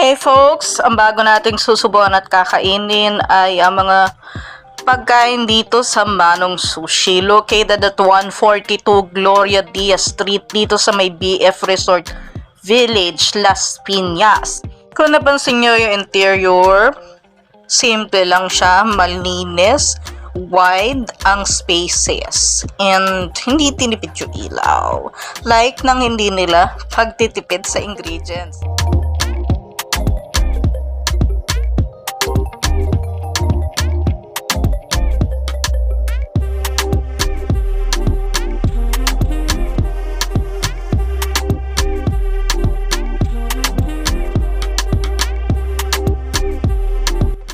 Hey folks, ang bago nating susubukan at kakainin ay ang mga pagkain dito sa Manong Sushi located at 142 Gloria Diaz Street dito sa may BF Resort Village, Las Piñas. Kung napansin nyo yung interior, simple lang siya, malinis, wide ang spaces, and hindi tinipid yung ilaw. Like nang hindi nila pagtitipid sa ingredients.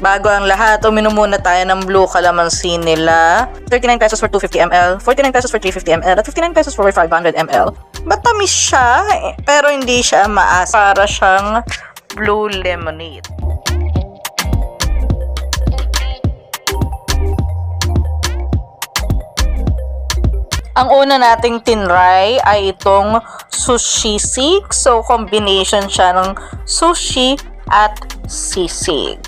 Bago ang lahat, uminom muna tayo ng blue calamansi nila. 39 pesos for 250 ml, 49 pesos for 350 ml, at 59 pesos for 500 ml. Matamis siya, eh, pero hindi siya maas. Para siyang blue lemonade. Ang una nating tinry ay itong sushi sik. So, combination siya ng sushi at sisig.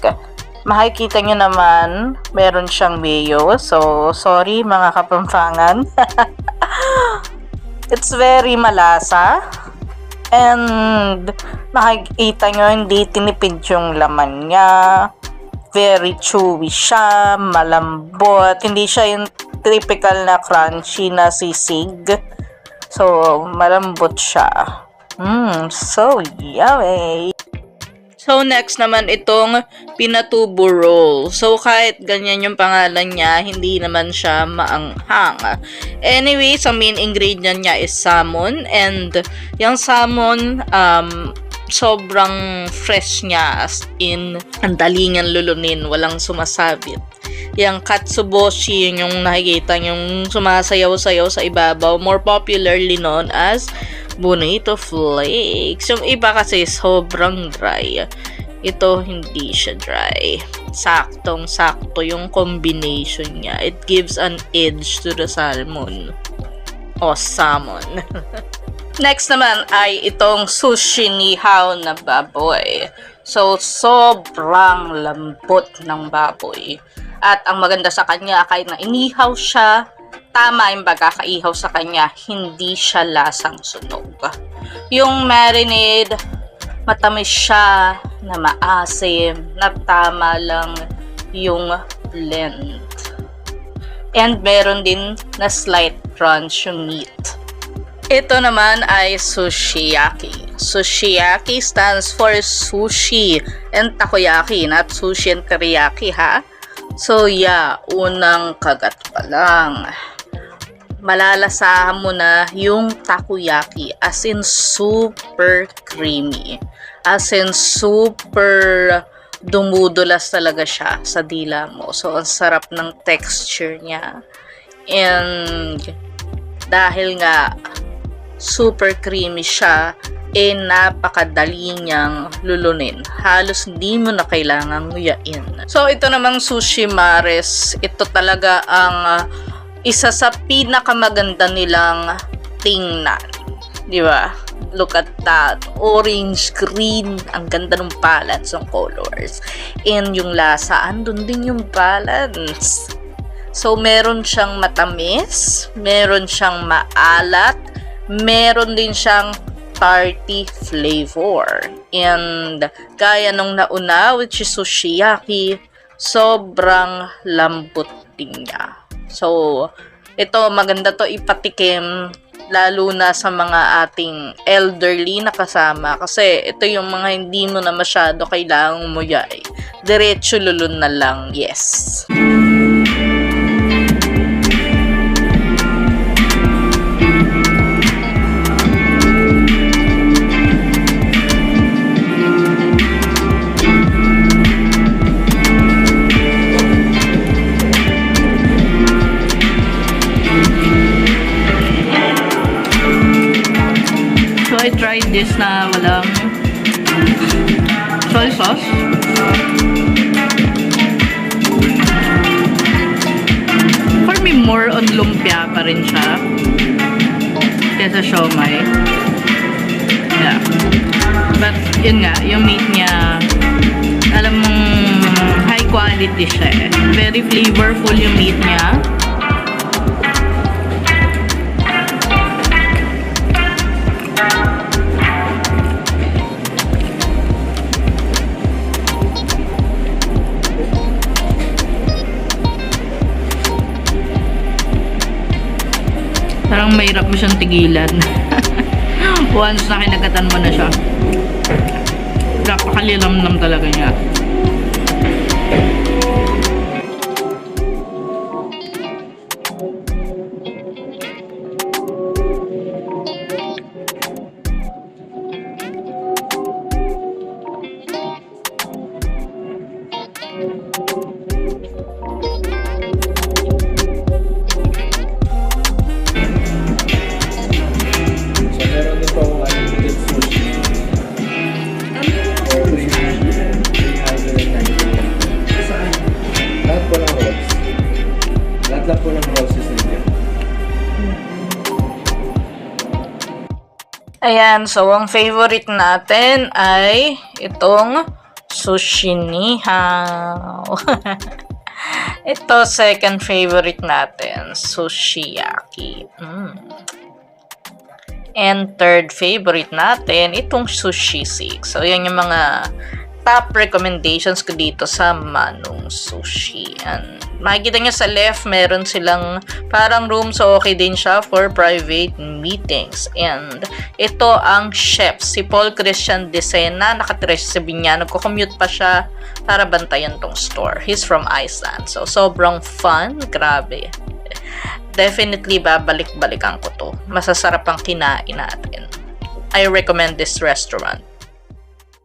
Makikita nyo naman, meron siyang mayo. So, sorry mga kapampangan. It's very malasa. And makikita nyo, hindi tinipid yung laman niya. Very chewy siya, malambot. Hindi siya yung typical na crunchy na sisig. So, malambot siya. Mmm, so yummy! So, next naman itong pinatubo roll. So, kahit ganyan yung pangalan niya, hindi naman siya maanghang. Anyway, sa main ingredient niya is salmon. And yung salmon, um, sobrang fresh niya as in ang dali niyang lulunin, walang sumasabit. Yung katsuboshi, yun yung nakikita yung sumasayaw-sayaw sa ibabaw, more popularly known as bonito flakes. Yung iba kasi sobrang dry. Ito hindi siya dry. Saktong sakto yung combination niya. It gives an edge to the salmon. O salmon. Next naman ay itong sushi ni Hao na baboy. So, sobrang lambot ng baboy. At ang maganda sa kanya, kahit na inihaw siya, tama yung pagkakaihaw sa kanya, hindi siya lasang sunog. Yung marinade, matamis siya, na maasim, na tama lang yung blend. And meron din na slight crunch yung meat. Ito naman ay sushiyaki. Sushiyaki stands for sushi and takoyaki, not sushi and teriyaki ha. So yeah, unang kagat pa lang. Malalasahan mo na yung takoyaki as in super creamy. As in super dumudulas talaga siya sa dila mo. So ang sarap ng texture niya. And dahil nga super creamy siya, eh napakadali niyang lulunin. Halos hindi mo na kailangang nguyain. So ito namang sushi mares, ito talaga ang uh, isa sa pinakamaganda nilang tingnan. Di ba? Look at that. Orange, green. Ang ganda ng balance ng colors. And yung lasa, andun din yung balance. So, meron siyang matamis, meron siyang maalat, meron din siyang tarty flavor. And gaya nung nauna, which is sushiyaki, sobrang lambot din niya. So, ito maganda to ipatikim lalo na sa mga ating elderly na kasama kasi ito yung mga hindi mo na masyado kailangang muyay. Diretso lulun na lang, yes. dish na walang soy sauce. For me, more on lumpia pa rin siya kesa siomay. Yeah. But, yun nga, yung meat niya, alam mong high quality siya eh. Very flavorful yung meat niya. Mahirap mo siyang tigilan. Once na kinagatan mo na siya. Napakalilamnam talaga niya. Ayan, so ang favorite natin ay itong sushi nihaw. Ito, second favorite natin, sushi yaki. Mm. And third favorite natin, itong sushi sik. So, yan yung mga top recommendations ko dito sa Manong Sushi. And makikita nyo sa left, meron silang parang room. So, okay din siya for private meetings. And ito ang chef, si Paul Christian Desena. Nakatira siya sa Binya. Nagko-commute pa siya para bantayan tong store. He's from Iceland. So, sobrang fun. Grabe definitely babalik-balikan ko to. Masasarap ang kinain natin. I recommend this restaurant.